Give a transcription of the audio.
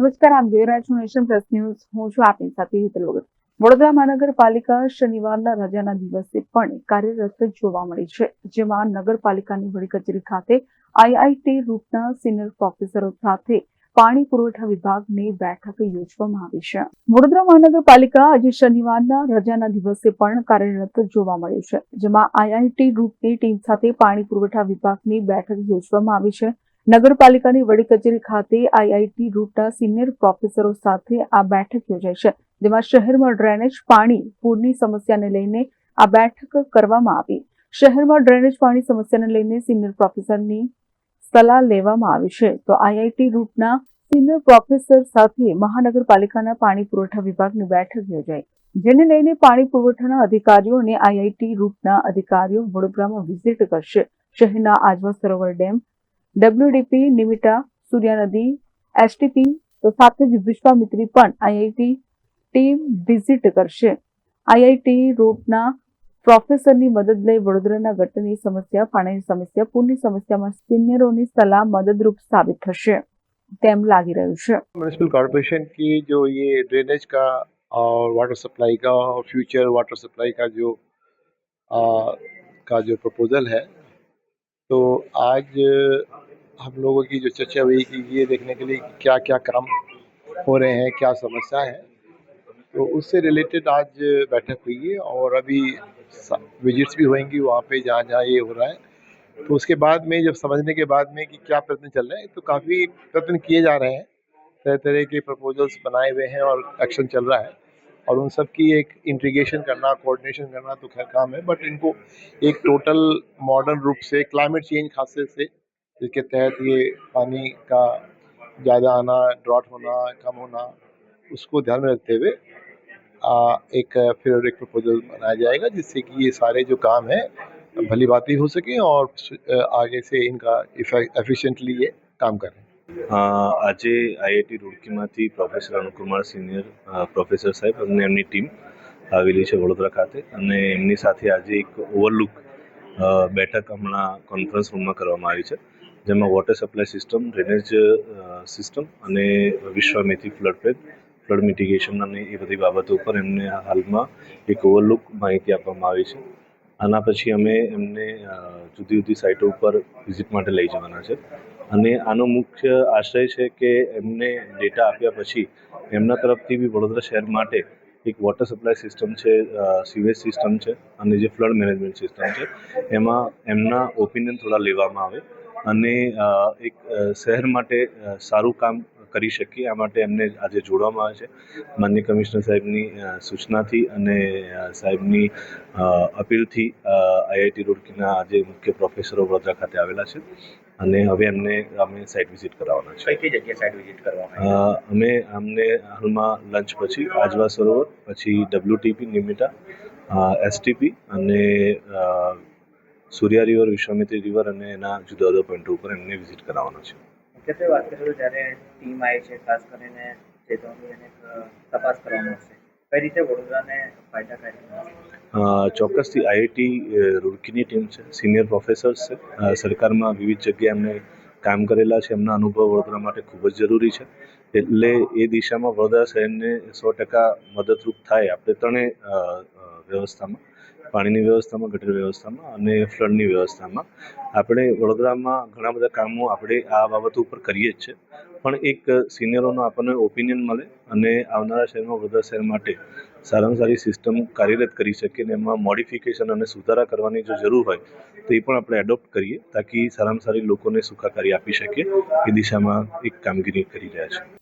નમસ્કાર આપ જોઈ રહ્યા ન્યૂઝ. હું છું આપની સાથે હેતલ વડોદરા મહાનગરપાલિકા શનિવારના રજાના દિવસે પણ કાર્યરત જોવા મળી છે, જેમાં નગરપાલિકાની વડી કચેરી ખાતે આઈઆઈટી રૂટના સિનિયર પ્રોફેસરો સાથે પાણી પુરવઠા વિભાગની બેઠક યોજવામાં આવી છે. વડોદરા મહાનગરપાલિકા આજે શનિવારના રજાના દિવસે પણ કાર્યરત જોવા મળ્યું છે, જેમાં આઈઆઈટી રૂપની ટીમ સાથે પાણી પુરવઠા વિભાગની બેઠક યોજવામાં આવી છે નગરપાલિકાની વડી કચેરી ખાતે આઈઆઈટી રૂટના સિનિયર પ્રોફેસરો સાથે આ બેઠક યોજાઈ છે, જેમાં શહેરમાં ડ્રેનેજ પાણી પૂરની સમસ્યાને લઈને આ બેઠક કરવામાં આવી. શહેરમાં ડ્રેનેજ પાણી સમસ્યાને લઈને સિનિયર પ્રોફેસરની સલાહ લેવામાં આવી છે. તો આઈઆઈટી રૂટના સિનિયર પ્રોફેસર સાથે મહાનગરપાલિકાના પાણી પુરવઠા વિભાગની બેઠક યોજાઈ. જેને લઈને પાણી પુરવઠાના અધિકારીઓ અને આઈઆઈટી રૂટના અધિકારીઓ વડોદરામાં વિઝિટ કરશે. શહેરના આજવા સરોવર ડેમ ડબ્લ્યુડીપી નિમિટા સૂર્યા નદી એસટીપી તો સાથે જ વિશ્વામિત્રી પણ આઈઆઈટી ટીમ વિઝિટ કરશે આઈઆઈટી રૂટના પ્રોફેસરની મદદ લઈ વડોદરાના ગટરની સમસ્યા પાણીની સમસ્યા પૂરની સમસ્યામાં સિનિયરોની સલાહ મદદરૂપ સાબિત થશે તેમ લાગી રહ્યું છે म्यूनसिपल कॉरपोरेशन की जो ये ड्रेनेज का और वाटर सप्लाई का और फ्यूचर वाटर सप्लाई का जो आ, का जो प्रपोजल है तो आज हम लोगों की जो चर्चा हुई कि ये देखने के लिए क्या क्या काम हो रहे हैं, क्या समस्या है तो उससे रिलेटेड आज बैठक हुई है और अभी विजिट्स भी होंगी वहाँ पे जहाँ जहाँ ये हो रहा है। तो उसके बाद में, जब समझने के बाद में कि क्या प्रयत्न चल रहे हैं तो काफ़ी प्रयत्न किए जा रहे हैं। तरह तरह के प्रपोजल्स बनाए हुए हैं और एक्शन चल रहा है और उन सब की एक इंटीग्रेशन करना कोऑर्डिनेशन करना तो खैर काम है बट इनको एक टोटल मॉडर्न रूप से क्लाइमेट चेंज खासे से जिसके तहत ये पानी का ज़्यादा आना ड्रॉट होना कम होना उसको ध्यान में रखते हुए आ, एक फिर एक प्रपोजल बनाया जाएगा जिससे कि ये सारे जो काम है भली बात हो सके और आगे से इनका एफिशिएंटली ये काम करें અ, આજે આઈઆઈટી રૂડકીમાંથી પ્રોફેસર અનુકુમાર સિનિયર અ, પ્રોફેસર સાહેબ અને એમની ટીમ આવેલી છે વડોદરા ખાતે અને એમની સાથે આજે એક ઓવરલુક અ, બેઠક હમણાં કોન્ફરન્સ રૂમમાં કરવામાં આવી છે જેમાં water supply system drainage system અને વિશ્વામેથી ફ્લડ પ્લેન ફ્લડ મિટિગેશન અને એ બધી બાબતો ઉપર એમને હાલમાં એક ઓવરલુક માહિતી આપવામાં આવી છે. આના પછી અમે એમને જુદી જુદી સાઇટો ઉપર વિઝિટ માટે લઈ જવાના છે. અને આનો મુખ્ય આશય છે કે એમને ડેટા આપ્યા પછી એમના તરફથી બી વડોદરા શહેર માટે એક વોટર સપ્લાય સિસ્ટમ છે સિવેજ સિસ્ટમ છે અને જે ફ્લડ મેનેજમેન્ટ સિસ્ટમ છે, એમાં એમના ઓપિનિયન થોડા લેવામાં આવે. અને એક શહેર માટે સારું કામ કરી શકીએ. આ માટે એમને આજે જોડવામાં આવે છે. માનનીય કમિશનર સાહેબની સૂચનાથી અને સાહેબની અપીલથી આઈઆઈટી રૂડકીના આજે મુખ્ય પ્રોફેસરો વડોદરા ખાતે આવેલા છે. અને હવે એમને અમે સાઇટ વિઝિટ કરાવવાના છે. કઈ જગ્યાએ સાઇટ વિઝિટ કરવાના અમે અમને હાલમાં લંચ પછી આજવા સરોવર પછી ડબ્લ્યુટીપી નિમિટા એસટીપી અને સૂર્યા રિવર વિશ્વામિત્રી રિવર અને એના જુદા જુદા પોઈન્ટો ઉપર એમને વિઝિટ કરાવવાનો છે. મુખ્યત્વે વાત કરીએ તો જ્યારે ટીમ આવી છે ખાસ કરીને ચેતવણી અને તપાસ કરવામાં આવશે કઈ રીતે વડોદરાને ફાયદાકારી? ચોક્કસથી આઈઆઈટી રૂડકીની ટીમ છે સિનિયર પ્રોફેસર્સ છે. સરકારમાં વિવિધ જગ્યાએ એમને કામ કરેલા છે. એમના અનુભવ વડોદરા માટે ખૂબ જ જરૂરી છે. એટલે એ દિશામાં વડોદરા શહેરને સો ટકા મદદરૂપ થાય આપણે ત્રણેય વ્યવસ્થામાં, પાણીની વ્યવસ્થામાં, ગટર વ્યવસ્થામાં અને ફ્લડની વ્યવસ્થામાં. આપણે વડોદરામાં ઘણા બધા કામો આપણે આ બાબતો ઉપર કરીએ જ છે. પણ એક સિનિયરોનો આપણને ઓપિનિયન મળે અને આવનારા શહેરમાં, વડોદરા શહેર માટે સારામાં સારી સિસ્ટમ કાર્યરત કરી શકીએ અને એમાં મોડિફિકેશન અને સુધારા કરવાની જો જરૂર હોય, તો એ પણ આપણે એડોપ્ટ કરીએ, તાકી સારામાં સારી લોકોને સુખાકારી આપી શકીએ. એ દિશામાં એક કામગીરી કરી રહ્યા છે.